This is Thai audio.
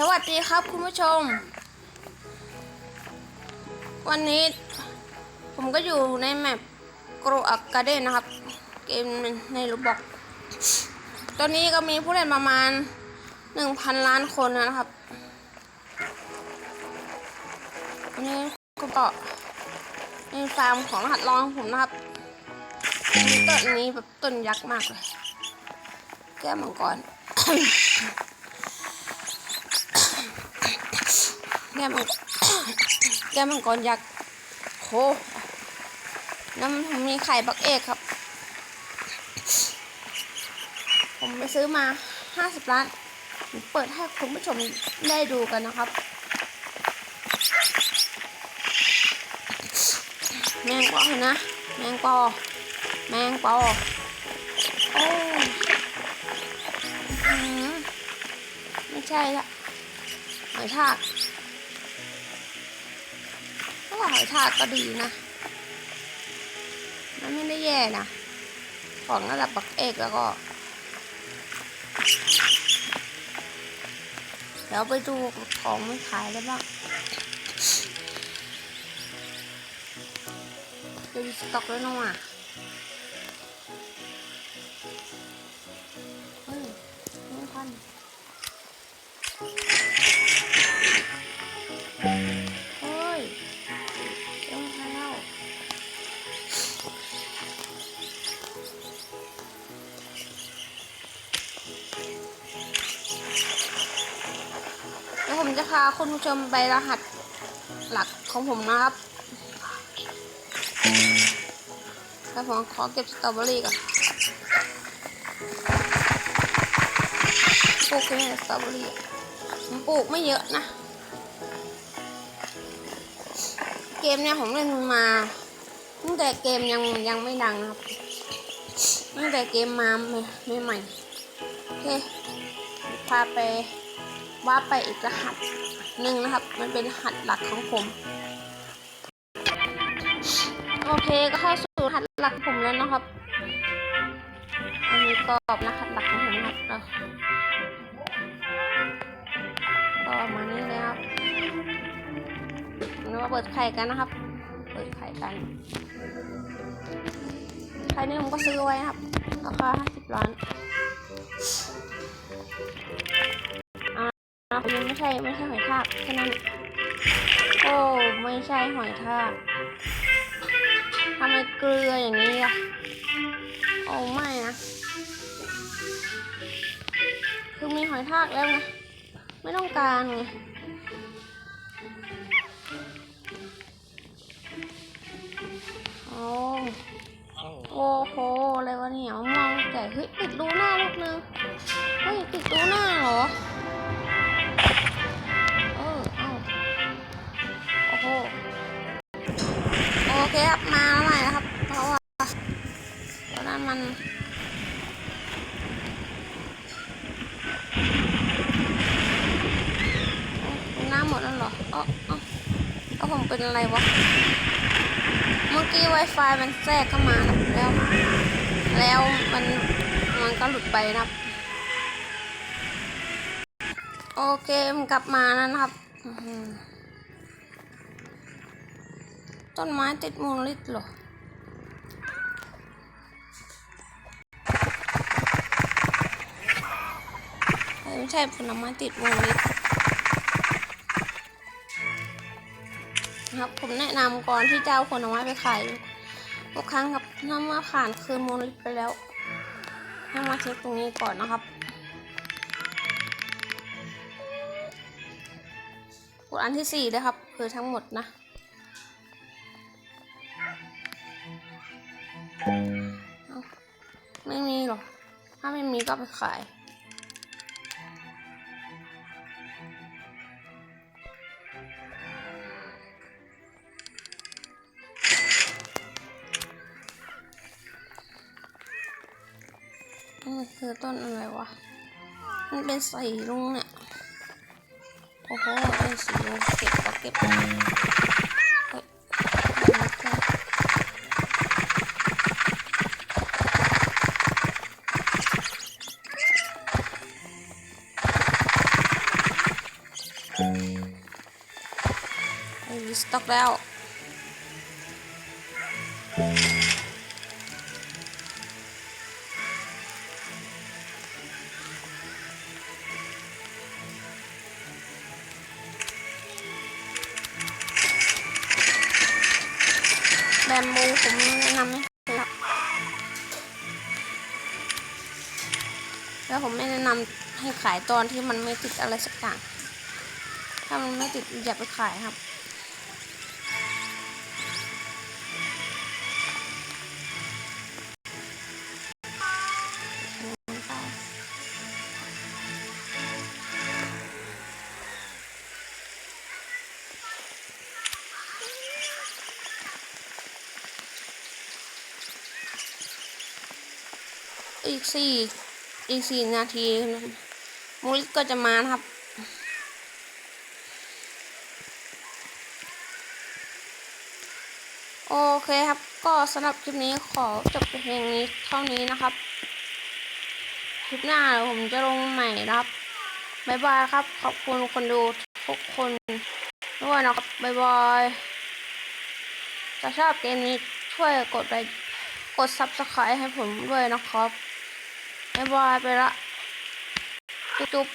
สวัสดีครับคุณผู้ชม วันนี้ผมก็อยู่ในแมปกรอักกาเดนนะครับ เกมในรูบอกตอนนี้ก็มีผู้เล่นประมาณ 1,000 ล้านคนนะครับอันนี้ก็เกาะในฟาร์มของรหัสรองผมนะครับต้นนี้แบบต้นยักษ์มากเลย แก้วมังกร แก้มังแก้วมังกรยักษ์โหแล้วมันมีไข่บักเอกครับ ผมไปซื้อมา50ล้านผมเปิดให้คุณผู้ชมได้ดูกันนะครับ แมงปอเห็นนะ แมงปอ แมงปอ โอ้ไม่ใช่ละหอยทาก หอยทากก็ดีนะ มันไม่ได้แย่นะ ของระดับปักเอกแล้วก็ เดี๋ยวไปดูของมันขายได้บ้างดูสต็อกแล้วนะว่ะ จะพาคุณผู้ชมไปรหัสหลักของผมนะครับแล้วผมขอเก็บสตรอเบอรี่ก่อนปลูกแค่สตรอเบอรี่ผมปลูกไม่เยอะนะ เกมเนี่ยผมเล่นมาตั้งแต่เกมยังยังไม่ดังนะครับตั้งแต่เกมมาไม่ใหม่โอเคพาไป ว่าไปอีกรหัสหนึ่งนะครับ มันเป็นรหัสหลักของผม โอเคก็เข้าสู่รหัสหลักผมแล้วนะครับ อันนี้ก็รหัสหลักของผมนะครับก็มานี่เลยครับเรามาเปิดไข่กันนะครับ เปิดไข่กัน ไข่นี่ผมก็ซื้อไว้ครับราคา50ล้าน มันไม่ใช่ไม่ใช่หอยทากฉะนั้นโอ้ไม่ใช่หอยทากทำไมเกลืออย่างนี้ล่ะโอ้ไม่นะคือมีหอยทากแล้วไงไม่ต้องการไง เป็นอะไรวะ เมื่อกี้ Wi-Fi มันแทรกเข้ามาแล้ว แล้วมันมันก็หลุดไปนะครับ โอเคมันกลับมาแล้วนะครับ ต้นไม้ติดมูลลิตหรอไม่ใช่ผลไม้ติดมูลลิต นะครับ ผมแนะนำก่อนที่จะเอาผลไม้ไปขายทุกครั้งครับถ้าเมื่อผ่านคืนมูลลิตไปแล้วให้มาเช็คตรงนี้ก่อนนะครับกดอันที่สี่เลยครับ คือทั้งหมดนะไม่มีหรอก ถ้าไม่มีก็ไปขาย มันคือต้นอะไรวะ มันเป็นใส่ลุงเนี่ยโอ้โหเป็นสีลุงเก็บก็เก็บเฮ้ยมีสต็อกแล้ว แบมบูผมแนะนำให้ครับ แล้วผมไม่แนะนำให้ขายตอนที่มันไม่ติดอะไรสักอย่าง ถ้ามันไม่ติดอย่าไปขายครับ อีกสี่อีกสี่นาทีมูลิสก็จะมานะครับ โอเคครับ ก็สำหรับคลิปนี้ขอจบเพียงนี้เท่านี้นะครับ คลิปหน้าผมจะลงใหม่นะครับบายบายครับ ขอบคุณคนดูทุกคนด้วยนะครับบายบายถ้าชอบเกมนี้ช่วยกดไลค์กด subscribe ให้ผมด้วยนะครับ บายบายไปละจุ๊บ